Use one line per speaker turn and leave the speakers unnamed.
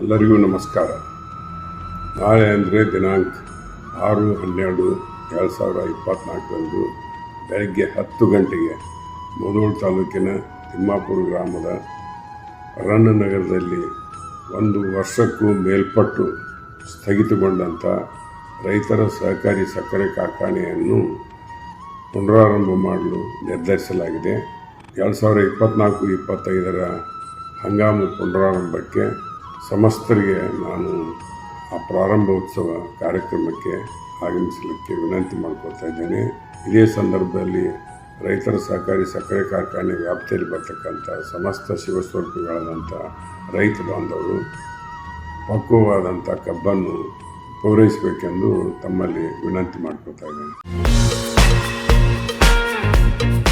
ಎಲ್ಲರಿಗೂ ನಮಸ್ಕಾರ. ನಾಳೆ ಅಂದರೆ ದಿನಾಂಕ ಆರು, ಹನ್ನೆರಡು, ಎರಡು ಸಾವಿರದ ಇಪ್ಪತ್ತ್ನಾಲ್ಕರಂದು ಬೆಳಗ್ಗೆ ಹತ್ತು ಗಂಟೆಗೆ ಮುಧೋಳ ತಾಲೂಕಿನ ತಿಮ್ಮಾಪುರ ಗ್ರಾಮದ ರಣನಗರದಲ್ಲಿ ಒಂದು ವರ್ಷಕ್ಕೂ ಮೇಲ್ಪಟ್ಟು ಸ್ಥಗಿತಗೊಂಡಂಥ ರೈತರ ಸಹಕಾರಿ ಸಕ್ಕರೆ ಕಾರ್ಖಾನೆಯನ್ನು ಪುನರಾರಂಭ ಮಾಡಲು ನಿರ್ಧರಿಸಲಾಗಿದೆ. ಎರಡು ಸಾವಿರ ಇಪ್ಪತ್ತ್ನಾಲ್ಕು ಇಪ್ಪತ್ತೈದರ ಹಂಗಾಮು ಪುನರಾರಂಭಕ್ಕೆ ಸಮಸ್ತರಿಗೆ ನಾನು ಆ ಪ್ರಾರಂಭೋತ್ಸವ ಕಾರ್ಯಕ್ರಮಕ್ಕೆ ಆಗಮಿಸಲಿಕ್ಕೆ ವಿನಂತಿ ಮಾಡ್ಕೊಳ್ತಾ ಇದ್ದೇನೆ. ಇದೇ ಸಂದರ್ಭದಲ್ಲಿ ರೈತರ ಸಹಕಾರಿ ಸಕ್ಕರೆ ಕಾರ್ಖಾನೆ ವ್ಯಾಪ್ತಿಯಲ್ಲಿ ಬರ್ತಕ್ಕಂಥ ಸಮಸ್ತ ಶಿವಸ್ವರೂಪಿಗಳಾದಂಥ ರೈತ ಬಾಂಧವರು ಪಕ್ವವಾದಂಥ ಕಬ್ಬನ್ನು ಪೂರೈಸಬೇಕೆಂದು ತಮ್ಮಲ್ಲಿ ವಿನಂತಿ ಮಾಡ್ಕೊಳ್ತಾ ಇದ್ದೇನೆ.